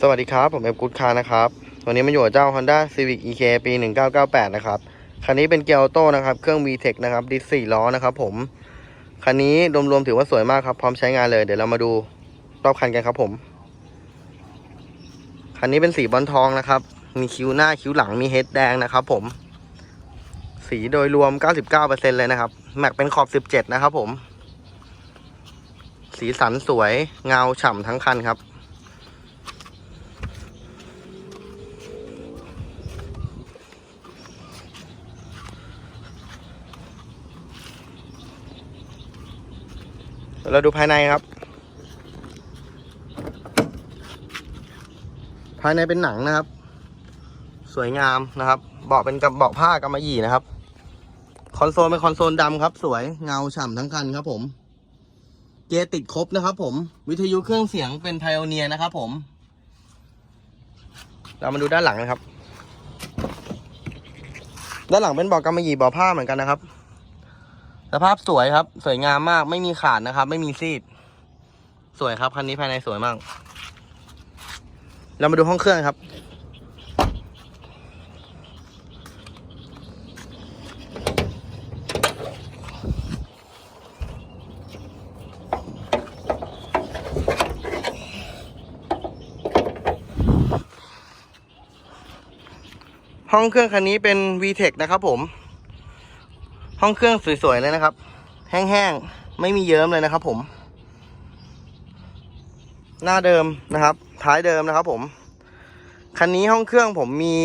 สวัสดีครับ ผมเอฟกุดคาร์นะครับ วันนี้มาอยู่กับเจ้า Honda Civic EK ปี 1998 นะครับ คันนี้เป็นเกียร์ออโต้นะครับ เครื่อง VTEC นะครับดิส4ล้อนะครับผม คันนี้รวมๆถือว่าสวยมากครับ พร้อมใช้งานเลย เดี๋ยวเรามาดูรอบคันกันครับผม คันนี้เป็นสีบอลทองนะครับ มีคิ้วหน้าคิ้วหลังมีเฮดแดงนะครับผม สีโดยรวม 99%เลยนะครับ แม็กเป็นขอบ 17 นะครับผม สีสันสวยเงาฉ่ำทั้งคันครับ เราดูภายในครับ ภายในเป็นหนังนะครับ สวยงามนะครับ เบาะเป็นกับเบาะผ้ากำมะหยี่นะครับ คอนโซลเป็นคอนโซลดำครับ สวยเงาฉ่ำทั้งคันครับ ผม เกียร์ติดครบนะครับ ผม วิทยุเครื่องเสียงเป็นไพโอเนียนะครับ ผม เรามาดูด้านหลังนะครับ ด้านหลังเป็นเบาะกำมะหยี่เบาะผ้าเหมือนกันนะครับ สภาพสวยครับ สวยงามมาก ไม่มีขาดนะครับ ไม่มีซีด สวยครับคันนี้ภายในสวยมาก เรามาดูห้องเครื่องครับ ห้องเครื่องคันนี้เป็น VTEC นะครับผม ห้องเครื่องสวยๆเลยนะครับ แห้งๆ ไม่มีเยิ้มเลยนะครับ ผม หน้าเดิมนะครับ ท้ายเดิมนะครับ ผม คันนี้ห้องเครื่องผมมี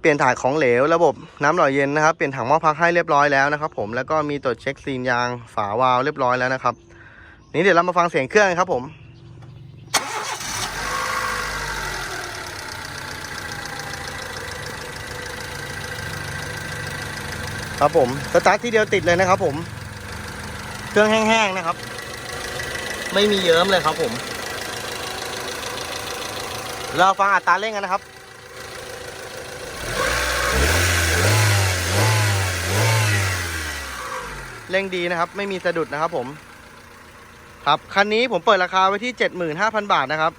เปลี่ยนถ่ายของเหลว ระบบน้ำหล่อเย็นนะครับ เปลี่ยนถังหม้อพักให้เรียบร้อยแล้วนะครับ ผม แล้วก็มีตรวจเช็คซีนยางฝาวาล์วเรียบร้อยแล้วนะครับ นี่เดี๋ยวเรามาฟังเสียงเครื่องครับผม ครับผมสตาร์ทที่เดียวติดเลยนะครับผม เครื่องแห้งๆนะครับ ไม่มีเยิ้มเลยครับผม เราฟังอัตราเร่งกันนะครับเร่งดีนะครับ ไม่มีสะดุดนะครับผม ครับคันนี้ผมเปิดราคาไว้ที่ 75,000 บาทนะครับ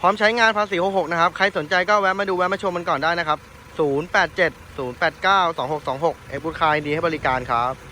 พร้อมใช้งานภาษี66นะครับ ใครสนใจก็แวะมาดูแวะมาชมมันก่อนได้นะครับ 087 089 2626 เอฟบุคายดีให้บริการครับ